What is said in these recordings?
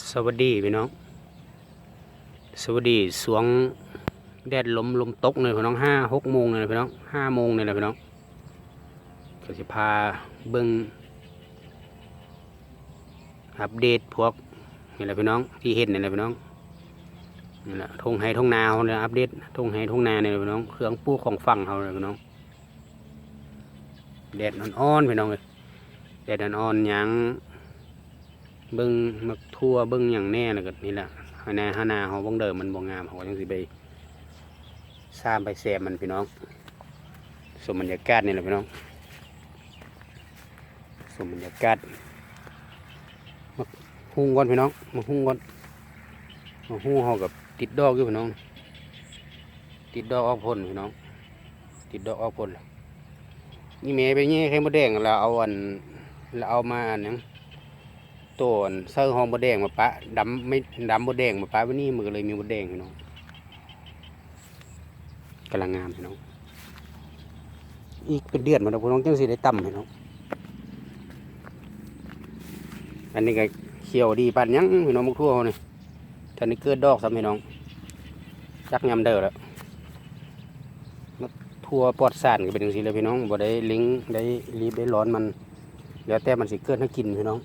สวัสดีพี่น้อง สวัสดีสวงแดดลมลมตกเลยพี่น้องห้าหกโมงเลยพี่น้องห้าโมงเลยแหละพี่น้องก็จะพาเบิ้งอัปเดตพวกนี่แหละพี่น้องที่เห็นนี่แหละพี่น้องนี่แหละทงไห้ทงนาเขาเนี่ยอัปเดตทงไห้ทงนาเนี่ยพี่น้องเครื่องปูของฝั่งเขาเลยพี่น้องแดดอ่อนๆพี่น้องเลยแดดอ่อนๆยัง เบิ้งมักทั่วเบิ้งอย่างแน่เลยก็นี่แหละฮานาฮานาเขาบิ้งเดิมมันบ่งามเขาก็ยังสิไปสร้างไปแซมมันพี่น้องสมบรรยากาศนี่แหละพี่น้องสมบรรยากาศมาหุ้งก่อนพี่น้องมาหุ้งก่อนมาหุ้งเขากับติดดอกอยู่พี่น้อง ติดดอกออกผลพี่น้อง ติดดอกออกผลนี่แม่ไปแง่ไข่มดแดงแล้วเอาอันแล้วเอามาอันหยัง ตัวเสื้อห้องบดแดงมาปะดำไม่ดำบดแดงมาปะวันนี้มันก็เลยมีบดแดงพี่น้องกำลังงามพี่น้องอีกเป็นเดือนมาแล้วพี่น้องจังสิได้ต่ำพี่น้องอันนี้ก็เขียวดีปันยังพี่น้องมุกทั่วเขานี่ท่านนี้เกิดดอกซ้ำพี่น้องจักยำเด้อแล้วมักทั่วปลอดสารก็เป็นจังซี่เลยพี่น้องบ่ได้ลิงได้รีบได้ร้อนมัน แล้วแต่มันสิเกิดให้กินพี่น้อง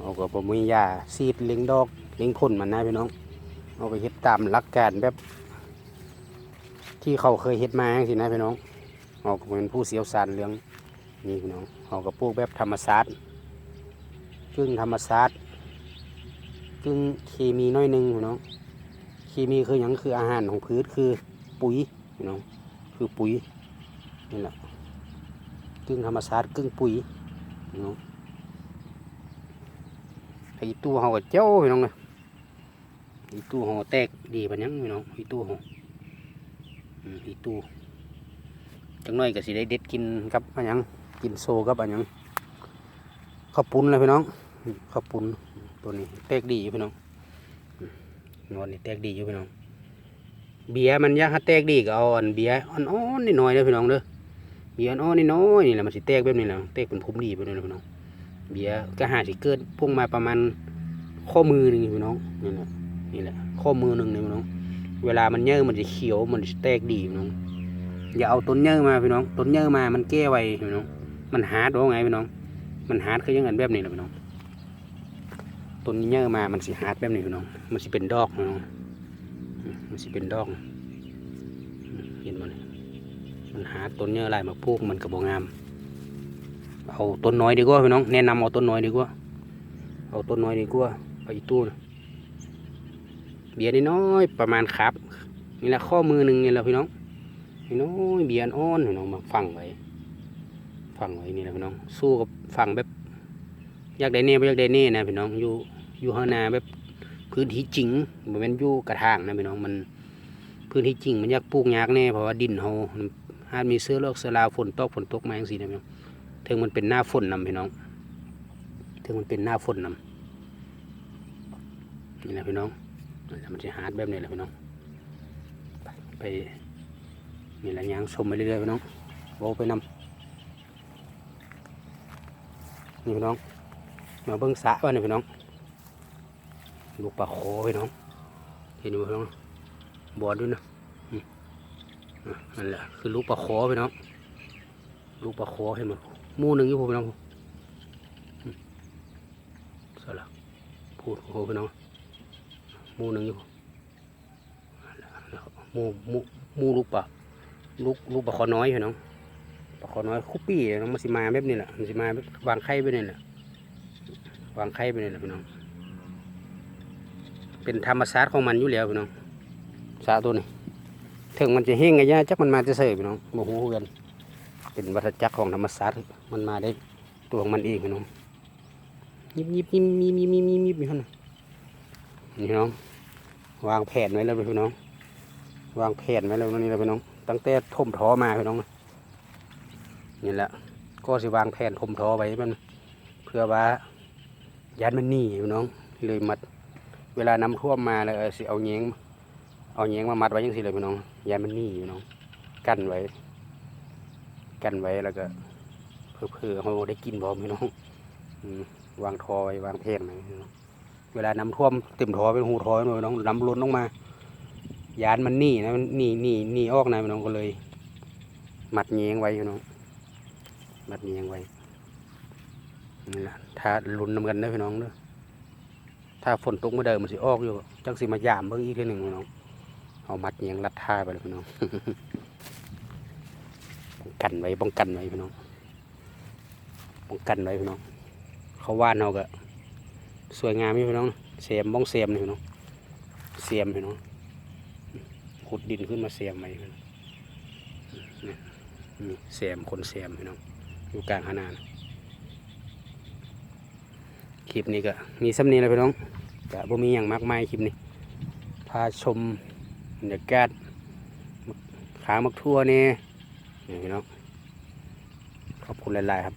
เอาก็บ่มียาซีดเลี้ยงดอกเลี้ยงพ่นมันนะพี่น้อง เอาไปเฮ็ดตามหลักการแบบ ที่เขาเคยเฮ็ดมาสินะพี่น้องเอาก็เป็นผู้เสียวสารเรื่องนี่พี่น้องเอาก็ปลูกแบบธรรมศาสตร์กึ่งธรรมศาสตร์กึ่งเคมีน้อยหนึงพี่น้องเคมีคือหยังคืออาหารของพืชคือปุ๋ยพี่น้องคือปุ๋ยนี่แหละกึ่งธรรมศาสตร์กึ่งปุ๋ยพี่น้อง อ้ตู้เขาก็เจ้าพี่น้องเลยไอ้ตู้เขาแตกดีปะยังพี่น้องไอ้ตู้เขาอืมไอ้ตู้จังน้อยก็สิได้เด็ดกินกับอะยังกินโซกับอะยังข้าวปุ้นเลยพี่น้องข้าวปุ้นตัวนี้แตกดีอยู่พี่น้องนอนนี่แตกดีอยู่พี่น้อง เบียร์มันยากแตกดีก็เอาอันเบียร์อ่อนๆนิดหน่อยเด้อพี่น้องเด้อเบียร์อ่อนๆนิดน้อยนี่แหละมันสิแตกแบบนี้แหละแตกเป็นพุ่มดีไปเลยพี่น้อง เบียก็หาสิเกิดพุ่งมาประมาณข้อมือหนึ่งพี่น้องนี่แหละนี่แหละข้อมือหนึ่งนี่พี่น้อง เวลามันเยอมันจะเขียวมันจะแตกดีพี่น้องอย่าเอาต้นเยอมาพี่น้องต้นเยอมามันแก้ไวพี่น้อง มันหาดว่าไงพี่น้อง มันหาดคือยังไงแบบนี้แหละพี่น้องต้นเยอมามันสิหาดแบบนี้พี่น้อง มันสิเป็นดอกพี่น้องมันสิเป็นดอกเห็นมันมันหาต้นเยอะอะไรมาปลูกมันกระบอกงาม เอาต้นน้อยดีกว่าพี่น้องแนะนำเอาต้นน้อยดีกว่า เอาต้นน้อยดีกว่าไปอีตู้นะเบียร์น้อยประมาณครับนี่แหละข้อมือหนึ่งนี่แหละพี่น้องนี่น้อยเบียร์อ่อนพี่น้องมาฝังไว้ฝังไว้นี่แหละพี่น้อง สู้กับฝังแบบอยากได้เน่บ่อยากได้เน่นะพี่น้องอยู่อยู่ข้านาแบบพื้นที่จริงเหมือนอยู่กระถางนะพี่น้องมัน พื้นที่จริงมันยากปลูกยากแน่เพราะว่าดินเฮาหากมีเสื้อโลกเสื้อลาวฝนตกฝนตกมาอย่างสีนะพี่น้อง ถึงมันเป็นหน้าฝนนำพี่น้อง ถึงมันเป็นหน้าฝนนำนี่แหละพี่น้องมันจะหาดแบบนี้แหละพี่น้อง ไปไปนี่แหละยางชมไปเรื่อยๆพี่น้องโบไปนำนี่พี่น้อง มาเบิ้งสะบ้านนี่พี่น้องลูกปลาโขพี่น้อง เห็นไหมพี่น้องบอดด้วยนะอืมอะนั่นแหละคือลูกปลาโขพี่น้อง ลูกปลาโขเห็นมั้ยหมูหนึ่งอยู่พูดพี่น้องสละพูดโอ้พี่น้องมูหนึ่งอยู่มูมูมูลูกปลาลูกลูกปลาคอน้อยพี่น้องปลาคอน้อยคุปปี้น้องมันสิมาแบบนี้แหละมันสิมาแบบวางไข่ไปนี่แหละวางไข่ไปนี่แหละพี่น้อง เป็นธรรมชาติของมันอยู่แล้วพี่น้องสาตัวนี้ถึงมันจะแห้งไงย่าจักมันมาจะเสยพี่น้องโมโหกัน เป็นวัฏจักรของธรรมศาสตร์มันมาได้ตัวของมันเองน้องยิบยิบยิบยิบยิบยิบยิบยิบพี่น้องนี่น้อง วางแผนไว้แล้วพี่น้อง วางแผนไว้แล้วนี่แหละพี่น้อง ตั้งแต่ทมท้อมาพี่น้องนี่แหละก็สิวางแผนทมท้อไว้มัน เพื่อว่ายันมันหนีพี่น้อง เลยมัด เวลาน้ำท่วมมาแล้วสิเอาแยงเอาแยงมามัดไว้ยังสิเลยพี่น้องยันมันหนีพี่น้อง กั้นไว้ กันไว้แล้วก็เพื่อๆเขาได้กินพร้อมพี่น้องวางทอไว้วางเพงไว้เวลาน้ำท่วมเต็มทอเป็นหูทอพี่น้องน้ำล้นลงมายานมันหนีนะมันหนีหนีหนีออกนะพี่น้องก็เลย มัดเงียงไว้พี่น้องมัดเงียงไว้นี่แหละถ้าลุ้นนำกันเด้อพี่น้องเด้อถ้าฝนตกเมื่อเดิมมันสิออกอยู่จังสิมายามเบิ่งอีกทีหนึ่งพี่น้องเอามัดเงียงรัดท่าไปเลยพี่น้อง กันไว้ป้องกันไว้พี่น้องป้องกันไว้พี่น้องเขาว่านเราก็สวยงามพี่น้องเสียมบ้องเสียมนี่พี่น้องเสียมพี่น้องขุดดินขึ้นมาเสียมใหม่พี่น้องนี่เสียมคนเสียมพี่น้องอยู่กลางขนาดคลิปนี้ก็มีซ้ำนี้แล้วพี่น้องก็บ่มีอย่างมากมายคลิปนี้พาชมบรรยากาศขามักทั่วนี่ นี่พี่น้องขอบคุณหลายๆครับ